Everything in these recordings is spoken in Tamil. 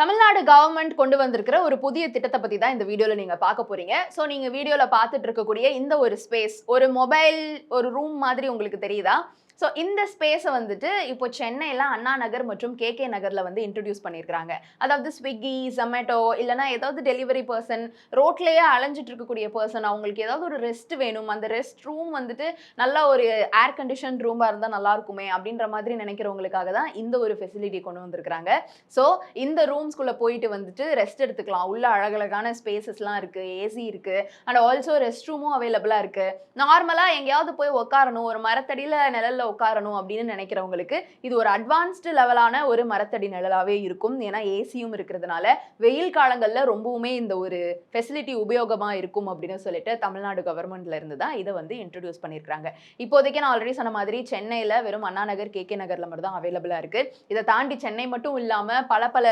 தமிழ்நாடு கவர்மெண்ட் கொண்டு வந்திருக்கிற ஒரு புதிய திட்டத்தை பத்தி தான் இந்த வீடியோல நீங்க பார்க்க போறீங்க. ஸோ நீங்க வீடியோல பார்த்துட்டு இருக்கக்கூடிய இந்த ஒரு ஸ்பேஸ் ஒரு மொபைல் ஒரு ரூம் மாதிரி உங்களுக்கு தெரியுதா? ஸோ இந்த ஸ்பேஸை வந்துட்டு இப்போ சென்னையில் அண்ணா நகர் மற்றும் கே கே நகரில் வந்து இன்ட்ரடியூஸ் பண்ணியிருக்காங்க அதாவது ஸ்விக்கி ஜொமேட்டோ இல்லைனா ஏதாவது டெலிவரி பர்சன் ரோட்லேயே அலைஞ்சிட்டு இருக்கக்கூடிய பர்சன் அவங்களுக்கு ஏதாவது ஒரு ரெஸ்ட் வேணும். அந்த ரெஸ்ட் ரூம் வந்துட்டு நல்ல ஒரு ஏர் கண்டிஷன் ரூமாக இருந்தால் நல்லா இருக்குமே அப்படின்ற மாதிரி நினைக்கிறவங்களுக்காக தான் இந்த ஒரு ஃபெசிலிட்டி கொண்டு வந்திருக்கிறாங்க. ஸோ இந்த ரூம்ஸ்குள்ளே போயிட்டு வந்துட்டு ரெஸ்ட் எடுத்துக்கலாம். உள்ள அழகழகான ஸ்பேசஸ்லாம் இருக்குது ஏசி இருக்குது அண்ட் ஆல்சோ ரெஸ்ட் ரூமும் அவைலபிளாக இருக்குது நார்மலாக எங்கேயாவது போய் உட்காரணும் ஒரு மரத்தடியில் நிழலில் உட்காரணும் அப்படின்னு நினைக்கிறவங்களுக்கு இது ஒரு அட்வான்ஸ்டு லெவலான ஒரு மரத்தடி நிழலாகவே இருக்கும். ஏன்னா ஏசியும் இருக்கிறதுனால வெயில் காலங்களில் ரொம்பவுமே இந்த ஒரு ஃபெசிலிட்டி உபயோகமாக இருக்கும் அப்படின்னு சொல்லிட்டு தமிழ்நாடு கவர்மெண்ட்ல இருந்து தான் இதை வந்து இன்ட்ரடியூஸ் பண்ணியிருக்காங்க இப்போதைக்கு நான் ஆல்ரெடி சொன்ன மாதிரி சென்னையில் வெறும் அண்ணா நகர் கே கே நகரில் மட்டும் தான் அவைலபிளாக இருக்குது இதை தாண்டி சென்னை மட்டும் இல்லாமல் பல பல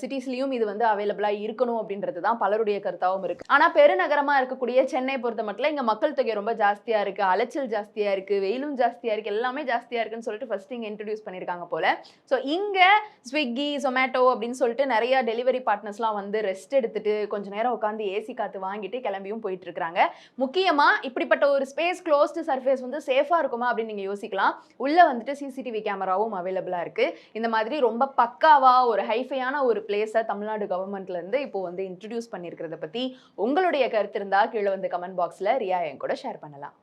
சிட்டிஸ்லேயும் இது வந்து அவைலபிளாக இருக்கணும் அப்படின்றது தான் பலருடைய கருத்தாகவும் இருக்குது ஆனால் பெருநகரமாக இருக்கக்கூடிய சென்னை பொறுத்த மட்டும் இங்கே மக்கள் தொகை ரொம்ப ஜாஸ்தியாக இருக்குது அலைச்சல் ஜாஸ்தியாக இருக்குது வெயிலும் ஜாஸ்தியாக இருக்குது இருக்கு எல்லாமே ஜாஸ்தியாக இருக்குன்னு சொல்லிட்டு ஃபர்ஸ்ட் இங்கே இன்ட்ரடியூஸ் பண்ணியிருக்காங்க போல். ஸோ இங்கே ஸ்விக்கி ஜொமேட்டோ அப்படின்னு சொல்லிட்டு நிறைய டெலிவரி பார்ட்னர்ஸ்லாம் வந்து ரெஸ்ட் எடுத்துட்டு கொஞ்ச நேரம் உட்காந்து ஏசி காற்று வாங்கிட்டு கிளம்பியும் போயிட்டு இருக்காங்க முக்கியமாக இப்படிப்பட்ட ஒரு ஸ்பேஸ் க்ளோஸ்டு சர்ஃபேஸ் வந்து சேஃபாக இருக்குமா அப்படின்னு நீங்கள் யோசிக்கலாம். உள்ளே வந்துட்டு சிசிடிவி கேமராவும் அவைலபிளாக இருக்குது இந்த மாதிரி ரொம்ப பக்காவாக ஒரு ஹைஃபையான ஒரு பிளேஸை தமிழ்நாடு கவர்மெண்ட்லேருந்து இப்போ வந்து இன்ட்ரடியூஸ் பண்ணியிருக்கிறத பற்றி உங்களுடைய கருத்து இருந்தால் கீழே வந்து கமெண்ட் பாக்ஸில் ரியா என் கூட ஷேர் பண்ணலாம்.